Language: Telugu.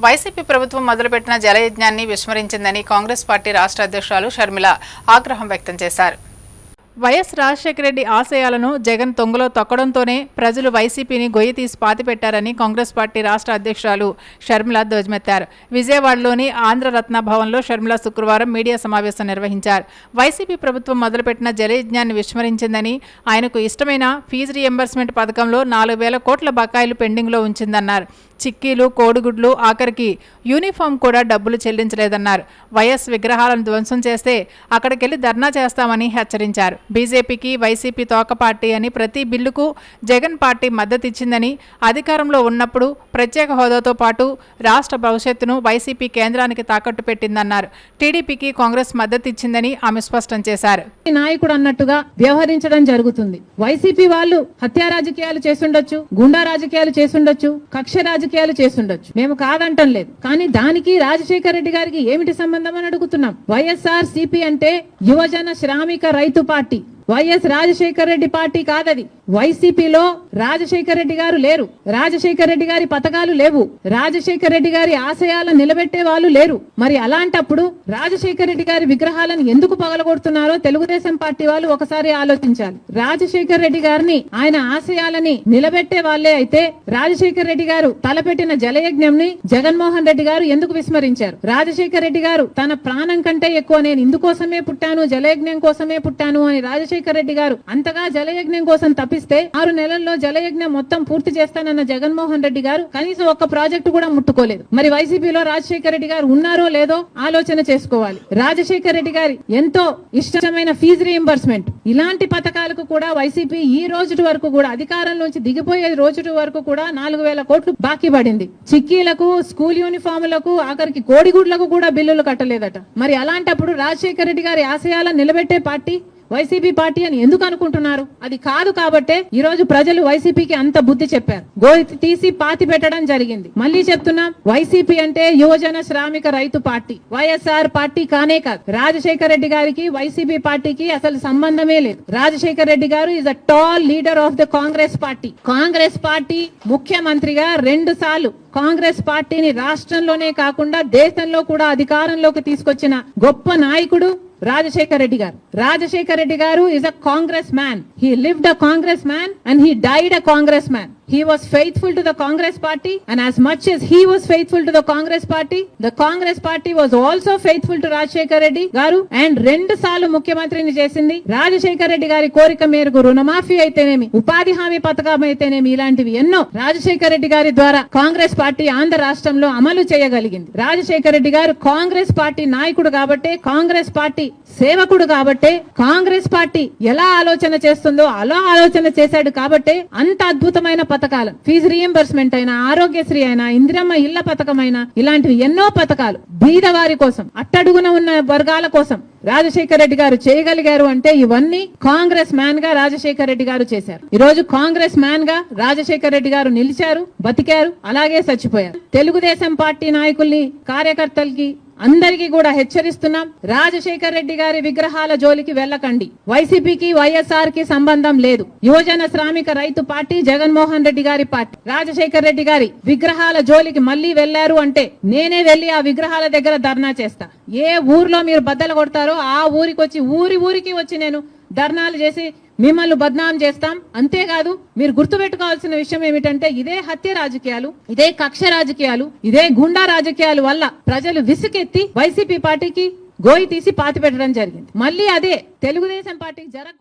వైసీపీ ప్రభుత్వం మొదలుపెట్టిన జలయజ్ఞాన్ని విస్మరించిందని కాంగ్రెస్ పార్టీ రాష్ట్ర అధ్యక్షురాలు షర్మిల ఆగ్రహం వ్యక్తం చేశారు. వైఎస్ రాజశేఖర రెడ్డి ఆశయాలను జగన్ తొంగలో తొక్కడంతోనే ప్రజలు వైసీపీని గొయ్యి తీసి పాతిపెట్టారని కాంగ్రెస్ పార్టీ రాష్ట్ర అధ్యక్షురాలు షర్మిల ధ్వజమెత్తారు. విజయవాడలోని ఆంధ్రరత్న భవన్లో షర్మిల శుక్రవారం మీడియా సమావేశం నిర్వహించారు. వైసీపీ ప్రభుత్వం మొదలుపెట్టిన జలయజ్ఞాన్ని విస్మరించిందని ఆయనకు ఇష్టమైన ఫీజు రియంబర్స్మెంట్ పథకంలో నాలుగు వేల కోట్ల బకాయిలు పెండింగ్లో ఉంచిందన్నారు. చిక్కీలు కోడిగుడ్లు ఆఖరికి యూనిఫామ్ కూడా డబ్బులు చెల్లించలేదన్నారు. వైఎస్ విగ్రహాలను ధ్వంసం చేస్తే అక్కడికెళ్ళి ధర్నా చేస్తామని హెచ్చరించారు. బీజేపీకి వైసీపీ తోక పార్టీ అని ప్రతి బిల్లుకు జగన్ పార్టీ మద్దతిచ్చిందని అధికారంలో ఉన్నప్పుడు ప్రత్యేక హోదాతో పాటు రాష్ట్ర భవిష్యత్తును వైసీపీ కేంద్రానికి తాకట్టు పెట్టిందన్నారు. టీడీపీకి కాంగ్రెస్ మద్దతిచ్చిందని ఆమె స్పష్టం చేశారు. నాయకుడు అన్నట్టుగా వ్యవహరించడం జరుగుతుంది. వైసీపీ వాళ్ళు హత్యా రాజకీయాలు చేసుండొచ్చు గుండా రాజకీయాలు చేసుండొచ్చు కక్ష రాజకీయాలు చేసుండొచ్చు మేము కాదంటం లేదు. కానీ దానికి రాజశేఖర రెడ్డి గారికి ఏమిటి సంబంధం అని అడుగుతున్నాం. వైఎస్ఆర్ సిపి అంటే యువజన శ్రామిక రైతు party. YS Rajasekhara Reddy party కాదది. వైసీపీలో రాజశేఖర రెడ్డి గారు లేరు. రాజశేఖర రెడ్డి గారి పథకాలు లేవు. రాజశేఖర రెడ్డి గారి ఆశయాలను నిలబెట్టే వాళ్ళు లేరు. మరి అలాంటప్పుడు రాజశేఖర రెడ్డి గారి విగ్రహాలను ఎందుకు పగలగొడుతున్నారో తెలుగుదేశం పార్టీ వాళ్ళు ఒకసారి ఆలోచించాలి. రాజశేఖర రెడ్డి గారిని ఆయన ఆశయాలని నిలబెట్టే వాళ్ళే అయితే రాజశేఖర రెడ్డి గారు తలపెట్టిన జలయజ్ఞం ని జగన్మోహన్ రెడ్డి గారు ఎందుకు విస్మరించారు? రాజశేఖర రెడ్డి గారు తన ప్రాణం కంటే ఎక్కువ నేను ఇందుకోసమే పుట్టాను జలయజ్ఞం కోసమే పుట్టాను అని రాజశేఖర రెడ్డి గారు అంతగా జలయజ్ఞం కోసం తప్పిస్తే ఆరు నెలల్లో జలయజ్ఞం మొత్తం పూర్తి చేస్తానన్న జగన్మోహన్ రెడ్డి గారు కనీసం ఒక్క ప్రాజెక్టు కూడా ముట్టుకోలేదు. మరి వైసీపీలో రాజశేఖర రెడ్డి గారు ఉన్నారో లేదో ఆలోచన చేసుకోవాలి. రాజశేఖర రెడ్డి గారి ఎంతో ఇష్టమైన ఫీజు రీఎంబర్స్మెంట్ ఇలాంటి పథకాలకు కూడా వైసీపీ ఈ రోజు వరకు కూడా అధికారంలోంచి దిగిపోయే రోజు వరకు కూడా నాలుగు వేల కోట్లు బాకీ పడింది. చిక్కీలకు స్కూల్ యూనిఫామ్లకు ఆఖరికి కోడిగుడ్లకు కూడా బిల్లులు కట్టలేదట. మరి అలాంటప్పుడు రాజశేఖర రెడ్డి గారి ఆశయాలను నిలబెట్టే పార్టీ వైసీపీ పార్టీ అని ఎందుకు అనుకుంటున్నారు? అది కాదు కాబట్టే ఈ రోజు ప్రజలు వైసీపీకి అంత బుద్ధి చెప్పారు. గోయి తీసి పాతి పెట్టడం జరిగింది. మళ్ళీ చెప్తున్నా వైసీపీ అంటే యువజన శ్రామిక రైతు పార్టీ. వైఎస్ఆర్ పార్టీ కానే కాదు. రాజశేఖర రెడ్డి గారికి వైసీపీ పార్టీకి అసలు సంబంధమే లేదు. Rajasekhara Reddy garu is a tall leader of the Congress party Congress party ముఖ్యమంత్రిగా రెండు సార్లు కాంగ్రెస్ పార్టీని రాష్ట్రంలోనే కాకుండా దేశంలో కూడా అధికారంలోకి తీసుకొచ్చిన గొప్ప నాయకుడు Rajasekhar Reddy garu. Rajasekhar Reddy garu is a Congress man he lived a Congress man and he died a Congress man he was faithful to the Congress party and as much as he was faithful to the Congress party the Congress party was also faithful to Rajasekhar Reddy garu. And రెండు సార్లు ముఖ్యమంత్రిని చేసింది రాజశేఖర్ రెడ్డి గారి కోరిక మేరకు రుణమాఫీ అయితేనేమి ఉపాధి హామీ పథకం అయితేనేమి ఇలాంటివి ఎన్నో రాజశేఖర్ రెడ్డి గారి ద్వారా కాంగ్రెస్ పార్టీ ఆంధ్ర రాష్ట్రంలో అమలు చేయగలిగింది. రాజశేఖర్ రెడ్డి గారు కాంగ్రెస్ పార్టీ నాయకుడు కాబట్టే కాంగ్రెస్ పార్టీ సేవకుడు కాబట్టే కాంగ్రెస్ పార్టీ ఎలా ఆలోచన చేస్తుందో అలా ఆలోచన చేశాడు కాబట్టే అంత అద్భుతమైన పథకాలు. ఫీజు రియంబర్స్మెంట్ అయినా ఆరోగ్యశ్రీ అయినా ఇందిరమ్మ ఇళ్ళ పథకం ఇలాంటివి ఎన్నో పథకాలు. బీదవారి కోసం అట్టడుగున ఉన్న వర్గాల కోసం రాజశేఖర రెడ్డి గారు చేయగలిగారు అంటే ఇవన్నీ కాంగ్రెస్ మ్యాన్గా రాజశేఖర రెడ్డి గారు చేశారు. ఈ రోజు కాంగ్రెస్ మ్యాన్గా రాజశేఖర రెడ్డి గారు నిలిచారు బతికారు అలాగే చచ్చిపోయారు. తెలుగుదేశం పార్టీ నాయకుల్ని కార్యకర్తలకి అందరికీ కూడా హెచ్చరిస్తున్నాం. రాజశేఖర్ రెడ్డి గారి విగ్రహాల జోలికి వెళ్ళకండి. వైసీపీకి వైఎస్ఆర్కి సంబంధం లేదు. యువజన శ్రామిక రైతు పార్టీ జగన్మోహన్ రెడ్డి గారి పార్టీ. రాజశేఖర్ రెడ్డి గారి విగ్రహాల జోలికి మళ్ళీ వెళ్ళారు అంటే నేనే వెళ్ళి ఆ విగ్రహాల దగ్గర ధర్నా చేస్తా. ఏ ఊర్లో మీరు బద్దలు కొడతారో ఆ ఊరికి వచ్చి ఊరి ఊరికి వచ్చి నేను ధర్నాలు చేసి మిమ్మల్ని బద్నాం చేస్తాం. అంతేకాదు మీరు గుర్తుపెట్టుకోవాల్సిన విషయం ఏమిటంటే ఇదే హత్య రాజకీయాలు ఇదే కక్ష రాజకీయాలు ఇదే గుండా రాజకీయాలు వల్ల ప్రజలు విసుకెత్తి వైసీపీ పార్టీకి గోయి తీసి పాతి పెట్టడం జరిగింది. మళ్ళీ అదే తెలుగుదేశం పార్టీకి జరగకుండా